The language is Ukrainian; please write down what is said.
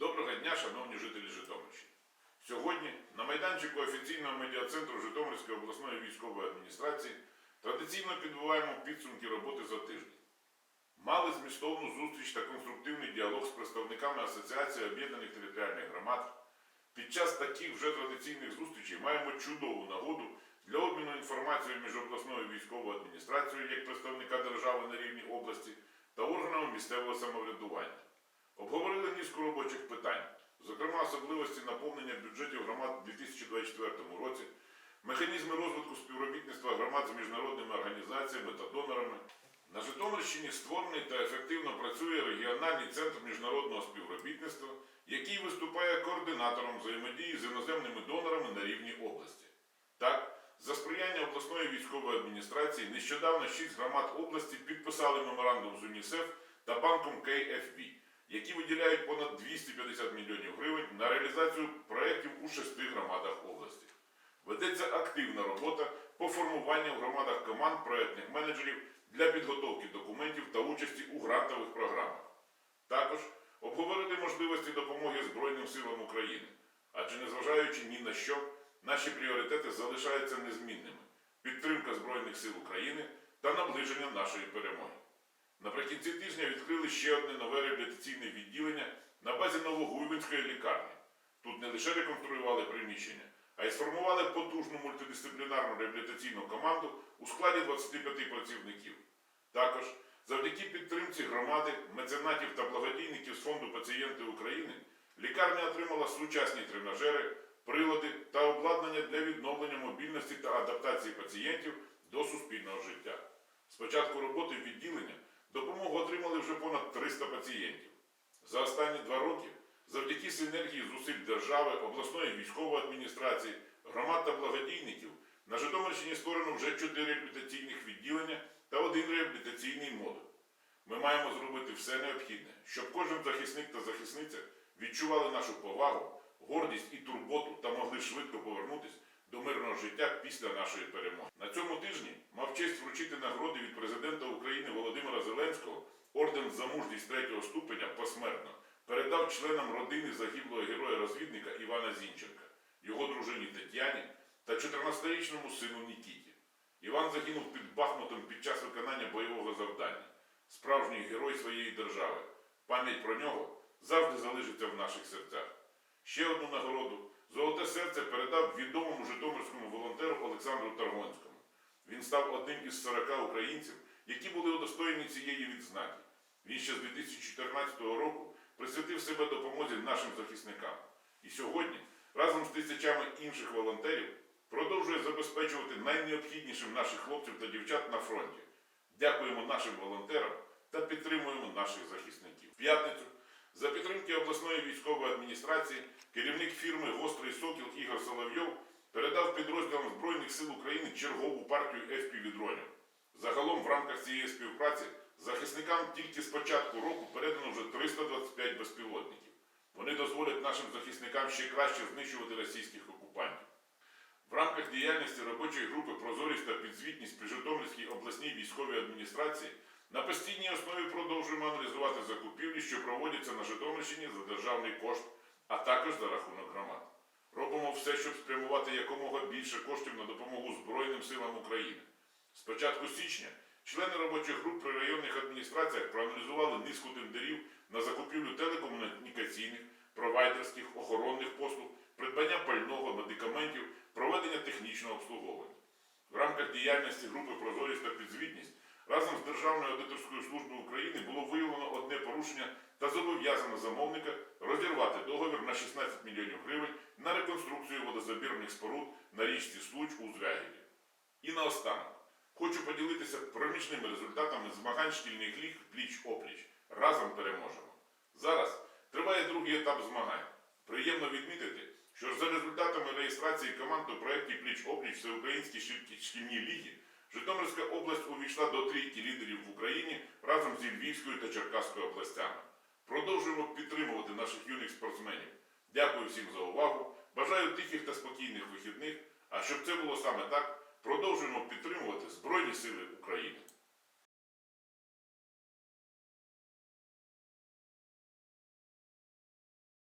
Доброго дня, шановні жителі Житомирщини. Сьогодні на майданчику офіційного медіа-центру Житомирської обласної військової адміністрації традиційно підбиваємо підсумки роботи за тиждень. Мали змістовну зустріч та конструктивний діалог з представниками Асоціації об'єднаних територіальних громад. Під час таких вже традиційних зустрічей маємо чудову нагоду для обміну інформацією між обласною військовою адміністрацією як представника держави на рівні області та органами місцевого самоврядування. Обговорили низку робочих питань, зокрема особливості наповнення бюджетів громад у 2024 році, механізми розвитку співробітництва громад з міжнародними організаціями та донорами. На Житомирщині створений та ефективно працює регіональний центр міжнародного співробітництва, який виступає координатором взаємодії з іноземними донорами на рівні області. Так, за сприяння обласної військової адміністрації нещодавно шість громад області підписали меморандум з УНІСЕФ та банком KFV, які виділяють понад 250 мільйонів гривень на реалізацію проєктів у шести громадах області. Ведеться активна робота по формуванню в громадах команд проєктних менеджерів для підготовки документів та участі у грантових програмах. Також обговорили можливості допомоги Збройним силам України, адже незважаючи ні на що, наші пріоритети залишаються незмінними: підтримка Збройних сил України та наближення нашої перемоги. Наприкінці тижня відкрили ще одне нове реабілітаційне відділення на базі Новогуйвинської лікарні. Тут не лише реконструювали приміщення, а й сформували потужну мультидисциплінарну реабілітаційну команду у складі 25 працівників. Також завдяки підтримці громади, меценатів та благодійників з Фонду пацієнти України лікарня отримала сучасні тренажери, прилади та обладнання для відновлення мобільності та адаптації пацієнтів до суспільного життя. З початку роботи відділення допомогу отримали вже понад 300 пацієнтів. За останні два роки, завдяки синергії зусиль держави, обласної військової адміністрації, громад та благодійників, на Житомирщині створено вже 4 реабілітаційних відділення та один реабілітаційний модуль. Ми маємо зробити все необхідне, щоб кожен захисник та захисниця відчували нашу повагу, гордість і турботу та могли швидко повернутися до мирного життя після нашої перемоги. На цьому тижні мав честь вручити нагороди від президента України Володимира Зеленського орден за мужність третього ступеня посмертно передав членам родини загиблого героя-розвідника Івана Зінченка, його дружині Тетяні та 14-річному сину Нікіті. Іван загинув під Бахмутом під час виконання бойового завдання. Справжній герой своєї держави. Пам'ять про нього завжди залишиться в наших серцях. Ще одну нагороду серце передав відомому житомирському волонтеру Олександру Таргонському. Він став одним із 40 українців, які були удостоєні цієї відзнаки. Він ще з 2014 року присвятив себе допомозі нашим захисникам. І сьогодні, разом з тисячами інших волонтерів, продовжує забезпечувати найнеобхіднішим наших хлопців та дівчат на фронті. Дякуємо нашим волонтерам та підтримуємо наших захисників. П'ятницю за підтримки обласної військової адміністрації керівник фірми Гострий Сокіл Ігор Соловйов передав підрозділам Збройних сил України чергову партію FPV-дронів. Загалом в рамках цієї співпраці захисникам тільки з початку року передано вже 325 безпілотників. Вони дозволять нашим захисникам ще краще знищувати російських окупантів. В рамках діяльності робочої групи Прозорість та підзвітність при Житомирській обласній військовій адміністрації на постійній основі продовжуємо аналізувати закупівлі, що проводяться на Житомирщині за державний кошт, а також за рахунок громад. Робимо все, щоб спрямувати якомога більше коштів на допомогу Збройним силам України. З початку січня члени робочих груп при районних адміністраціях проаналізували низку тендерів на закупівлю телекомунікаційних, провайдерських, охоронних послуг, придбання пального, медикаментів, проведення технічного обслуговування. В рамках діяльності групи Прозорість та підзвітність разом з Державною аудиторською службою України було виявлено одне порушення та зобов'язано замовника розірвати договір на 16 мільйонів гривень на реконструкцію водозабірних споруд на річці Случ у Звягілі. І наостанок хочу поділитися проміжними результатами змагань шкільних ліг пліч-опліч. Разом переможемо. Зараз триває другий етап змагань. Приємно відмітити, що за результатами реєстрації команд у проєкті Пліч-опліч Всеукраїнські шкільні ліги Житомирська область увійшла до трійки лідерів в Україні разом зі Львівською та Черкаською областями. Продовжуємо підтримувати наших юних спортсменів. Дякую всім за увагу. Бажаю тихих та спокійних вихідних. А щоб це було саме так, продовжуємо підтримувати Збройні Сили України.